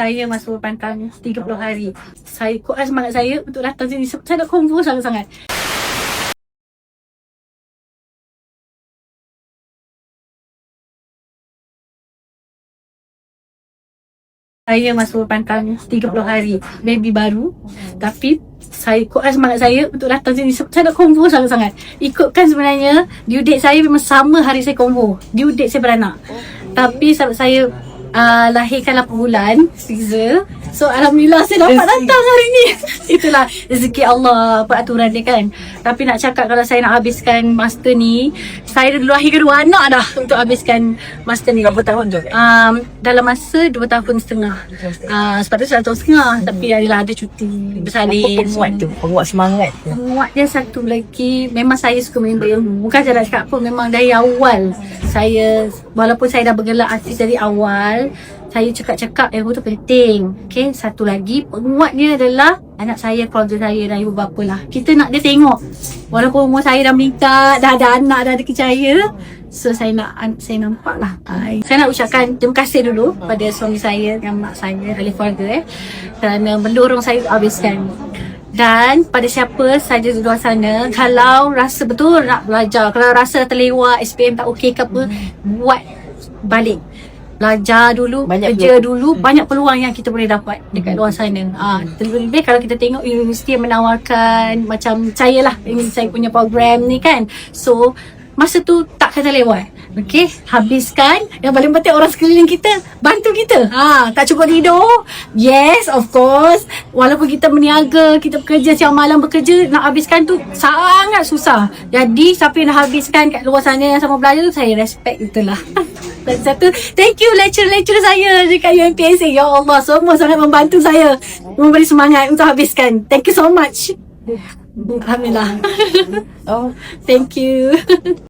Saya masuk pantang 30 hari. Saya kuat semangat saya untuk datang sini. Saya nak convo sangat-sangat. Saya masuk pantang 30 hari. Baby baru. Tapi saya kuat semangat saya untuk datang sini. Saya nak convo sangat-sangat. Ikutkan sebenarnya due date saya memang sama hari saya convo. Due date saya beranak. Tapi sebab saya uh, lahirkan 8 bulan Fiza. So Alhamdulillah saya dapat datang hari ni. Itulah rezeki Allah Peraturan dia kan. Tapi nak cakap kalau saya nak habiskan master ni Saya dah lahirkan dua anak dah Untuk habiskan master ni. Berapa tahun tu? um, Dalam masa 2 tahun setengah. Uh, Sepatutnya 1 tahun setengah. Tapi adalah ada cuti Bersalin Apa penguat tu? Penguat semangat tu. Penguat dia satu lagi. Memang saya suka main berilmu Bukan saya nak cakap pun Memang dari awal Saya Walaupun saya dah bergelar artis dari awal Saya cakap-cakap Ilmu tu penting. Okay Satu lagi Penguat dia adalah Anak saya Keluarga saya Dan ibu bapa lah. Kita nak dia tengok. Walaupun umur saya dah meningkat Dah ada anak Dah ada kecaya So saya nak Saya nampak lah. Ay. Saya nak ucapkan Terima kasih dulu Pada suami saya Dan mak saya Ahli keluarga eh Kerana mendorong saya habiskan dan pada siapa saja di luar sana Kalau rasa betul nak belajar Kalau rasa terlewat SPM tak okey ke apa Buat balik. Belajar dulu, Banyak kerja dulu Banyak peluang yang kita boleh dapat Dekat luar sana. Ha, Terlebih-lebih kalau kita tengok Universiti yang menawarkan Macam saya lah Ini saya punya program ni kan. So Masa tu tak kata lewat Okay Habiskan. Yang paling penting orang sekeliling kita Bantu kita. Ha, Tak cukup tidur. Yes of course. Walaupun kita berniaga Kita bekerja siang malam bekerja Nak habiskan tu Sangat susah. Jadi siapa yang nak habiskan Kat luar sana Yang sama belajar tu Saya respect itulah Dan satu Thank you lecturer-lecturer saya Dekat UMPSA Ya Allah Semua sangat membantu saya. Memberi semangat Untuk habiskan. Thank you so much. Alhamdulillah. Oh, Thank you